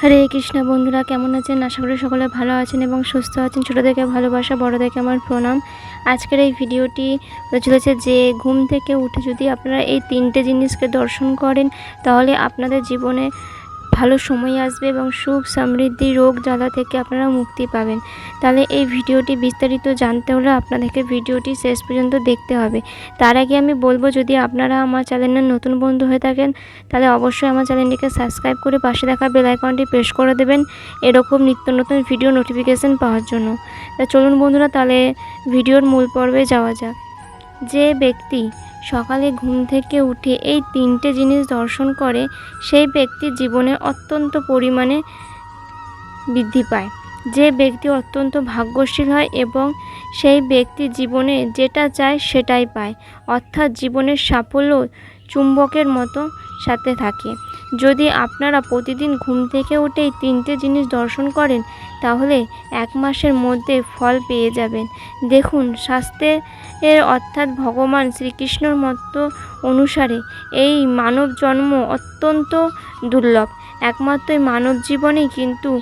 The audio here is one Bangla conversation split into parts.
হরে কৃষ্ণ বন্ধুরা, কেমন আছেন? আশা করি সকলে ভালো আছেন এবং সুস্থ আছেন। ছোটো থেকে ভালোবাসা, বড়োদেরকে আমার প্রণাম। আজকের এই ভিডিওটি চলেছে যে, ঘুম থেকে উঠে যদি আপনারা এই তিনটে জিনিসকে দর্শন করেন, তাহলে আপনাদের জীবনে ভালো সময় আসবে এবং সুখ সমৃদ্ধি রোগ জ্বালা থেকে আপনারা মুক্তি পাবেন। তাহলে এই ভিডিওটি বিস্তারিত জানতে হলে আপনাদেরকে ভিডিওটি শেষ পর্যন্ত দেখতে হবে। তার আগে আমি বলব, যদি আপনারা আমার চ্যানেলের নতুন বন্ধু হয়ে থাকেন, তাহলে অবশ্যই আমার চ্যানেলটিকে সাবস্ক্রাইব করে পাশে থাকা বেল আইকনটি প্রেস করে দেবেন এরকম নিত্য নতুন ভিডিও নোটিফিকেশান পাওয়ার জন্য। তা চলুন বন্ধুরা, তাহলে ভিডিওর মূল পর্বে যাওয়া যাক। যে ব্যক্তি সকালে ঘুম থেকে উঠে এই তিনটে জিনিস দর্শন করে, সেই ব্যক্তির জীবনে অত্যন্ত পরিমাণে বৃদ্ধি পায়। যে ব্যক্তি অত্যন্ত ভাগ্যশীল হয় এবং সেই ব্যক্তি জীবনে যেটা চায় সেটাই পায়, অর্থাৎ জীবনের সাফল্য চুম্বকের মতো সাথে থাকে। যদি আপনারা প্রতিদিন ঘুম থেকে উঠেই তিনটে জিনিস দর্শন করেন, তাহলে এক মাসের মধ্যে ফল পেয়ে যাবেন। দেখুন, স্বাস্থ্যের অর্থাৎ ভগবান শ্রীকৃষ্ণর মতো অনুসারে এই মানব জন্ম অত্যন্ত দুর্লভ। একমাত্র মানব জীবনেই কিন্তু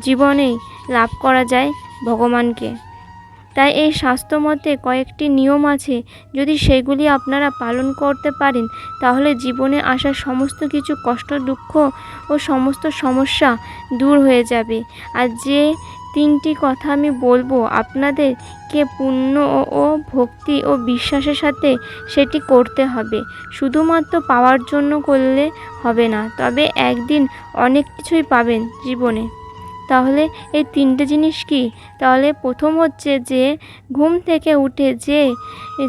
জীবনেই লাভ করা যায় ভগবানকে। তাই এই স্বাস্থ্য মতে কয়েকটি নিয়ম আছে। যদি সেগুলি আপনারা পালন করতে পারেন, তাহলে জীবনে আসা সমস্ত কিছু কষ্ট, দুঃখ ও সমস্ত সমস্যা দূর হয়ে যাবে। আর যে তিনটি কথা আমি বলব। আপনাদেরকে পুণ্য ও- ভক্তি ও বিশ্বাসের সাথে সেটি করতে হবে। শুধুমাত্র পাওয়ার জন্য করলে হবে না, তবে একদিন অনেক কিছুই পাবেন জীবনে। তাহলে এই তিনটে জিনিস কি? তাহলে প্রথম হচ্ছে যে, ঘুম থেকে উঠে যে,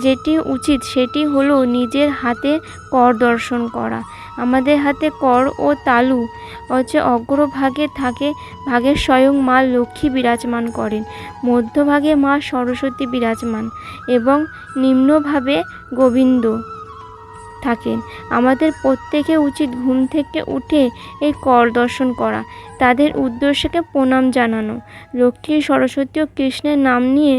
যেটি উচিত সেটি হলো নিজের হাতে কর দর্শন করা। আমাদের হাতে কর ও তালু। হচ্ছে অগ্রভাগে থাকে, ভাগে স্বয়ং মা লক্ষ্মী বিরাজমান করেন। মধ্যভাগে মা সরস্বতী বিরাজমান এবং নিম্নভাবে গোবিন্দ। থাকেন। আমাদের প্রত্যেকে উচিত ঘুম থেকে উঠে এই কর দর্শন করা, তাদের উদ্দেশ্যকে প্রণাম জানানো। লক্ষ্মী সরস্বতী ও কৃষ্ণের নাম নিয়ে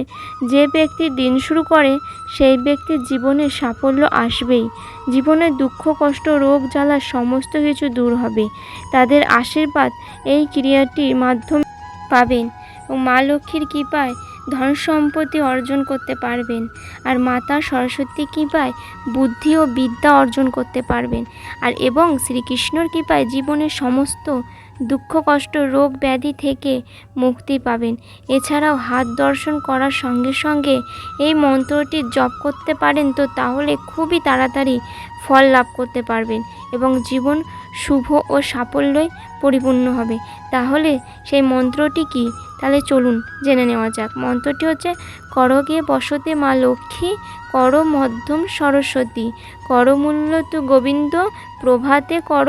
যে ব্যক্তি দিন শুরু করে, সেই ব্যক্তির জীবনে সাফল্য আসবেই। জীবনে দুঃখ, কষ্ট, রোগ, জ্বালা সমস্ত কিছু দূর হবে। তাদের আশীর্বাদ এই ক্রিয়াটির মাধ্যমে পাবেন। ও মা লক্ষ্মীর কৃপায় ধন সম্পত্তি অর্জন করতে পারবেন। আর মাতা সরস্বতী কৃপায় বুদ্ধি ও বিদ্যা অর্জন করতে পারবেন। আর এবং শ্রীকৃষ্ণর কৃপায় জীবনের সমস্ত দুঃখ, কষ্ট, রোগ ব্যাধি থেকে মুক্তি পাবেন। এছাড়াও হাত দর্শন করার সঙ্গে সঙ্গে এই মন্ত্রটি জপ করতে পারেন তো তাহলে খুবই তাড়াতাড়ি ফল লাভ করতে পারবেন এবং জীবন শুভ ও সাফল্যই পরিপূর্ণ হবে। তাহলে সেই মন্ত্রটি কি? তাহলে চলুন, জেনে নেওয়া যাক। মন্ত্রটি হচ্ছে করগে বসতে মা লক্ষ্মী, কর মধ্যম সরস্বতী করমূল্য তু গোবিন্দ, প্রভাতে কর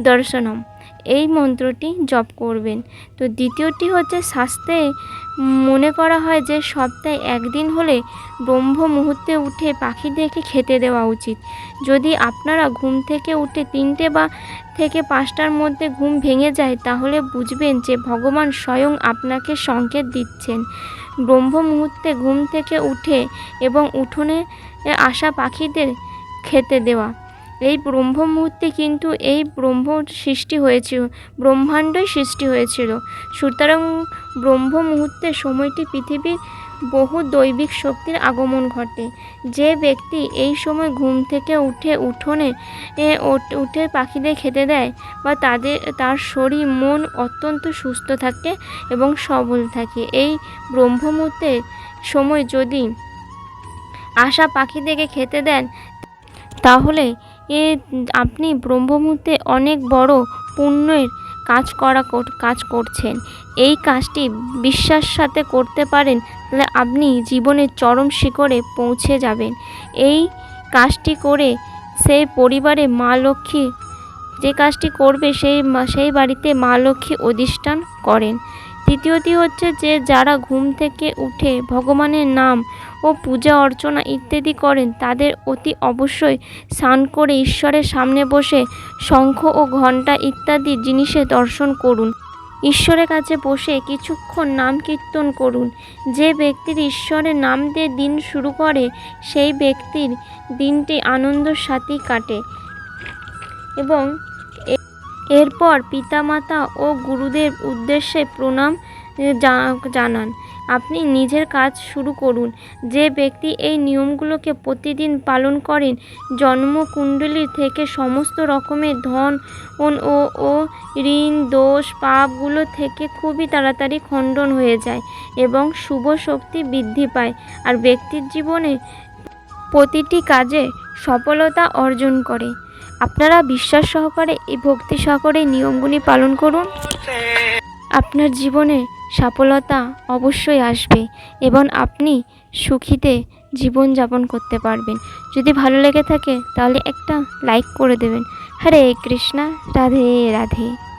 দর্শনম। এই মন্ত্রটি জপ করবেন। তো দ্বিতীয়টি হচ্ছে শাস্ত্রে মনে করা হয় যে সপ্তাহে একদিন হলে ব্রহ্ম মুহূর্তে উঠে পাখিদেরকে খেতে দেওয়া উচিত। যদি আপনারা ঘুম থেকে উঠে তিনটে বা থেকে পাঁচটার মধ্যে ঘুম ভেঙে যায়, তাহলে বুঝবেন যে ভগবান স্বয়ং আপনাকে সংকেত দিচ্ছেন। ব্রহ্ম মুহূর্তে ঘুম থেকে উঠে এবং উঠোনে আসা পাখিদের খেতে দেওয়া। এই ব্রহ্ম মুহূর্তে কিন্তু এই ব্রহ্ম সৃষ্টি হয়েছিল, ব্রহ্মাণ্ডই সৃষ্টি হয়েছিল। সুতরাং ব্রহ্ম মুহূর্তে সময়টি পৃথিবীর বহু দৈবিক শক্তির আগমন ঘটে। যে ব্যক্তি এই সময় ঘুম থেকে উঠে উঠোনে উঠে পাখিদের খেতে দেয় বা তাদের, তার শরীর, মন অত্যন্ত সুস্থ থাকে এবং সবল থাকে, এই ব্রহ্ম মুহূর্তের সময় যদি আশা পাখিদেরকে খেতে দেন, তাহলে এ আপনি ব্রহ্মমুহূর্তে অনেক বড় পুণ্যের কাজ করা কাজ করছেন। এই কাজটি বিশ্বাস সাথে করতে পারেন, তাহলে আপনি জীবনের চরম শিখরে পৌঁছে যাবেন। এই কাজটি করে সেই পরিবারে মা লক্ষ্মী, যে কাজটি করবে সেই সেই বাড়িতে মা লক্ষ্মী অধিষ্ঠান করেন। তৃতীয়টি হচ্ছে যে, যারা ঘুম থেকে উঠে ভগবানের নাম ও পূজা অর্চনা ইত্যাদি করেন, তাদের অতি অবশ্যই স্নান করে ঈশ্বরের সামনে বসে শঙ্খ ও ঘণ্টা ইত্যাদি জিনিসে দর্শন করুন। ঈশ্বরের কাছে বসে কিছুক্ষণ নাম কীর্তন করুন। যে ব্যক্তির ঈশ্বরের নাম দিয়ে দিন শুরু করে, সেই ব্যক্তির দিনটি আনন্দের সাথেই কাটে। এবং এরপর পিতামাতা ও গুরুদের উদ্দেশ্যে প্রণাম জানান। আপনি নিজের কাজ শুরু করুন। যে ব্যক্তি এই নিয়মগুলোকে প্রতিদিন পালন করেন, জন্মকুণ্ডলী থেকে সমস্ত রকমের ধন ও- ও ঋণ, দোষ, পাপগুলো থেকে খুবই তাড়াতাড়ি খণ্ডন হয়ে যায় এবং শুভ শক্তি বৃদ্ধি পায় আর ব্যক্তির জীবনে প্রতিটি কাজে সফলতা অর্জন করে। আপনারা বিশ্বাস সহকারে এই ভক্তি সহকারে নিয়মগুলি পালন করুন। আপনার জীবনে সফলতা অবশ্যই আসবে এবং আপনি সুখীতে জীবনযাপন করতে পারবেন। যদি ভালো লেগে থাকে তাহলে একটা লাইক করে দেবেন। হরে কৃষ্ণা, রাধে রাধে।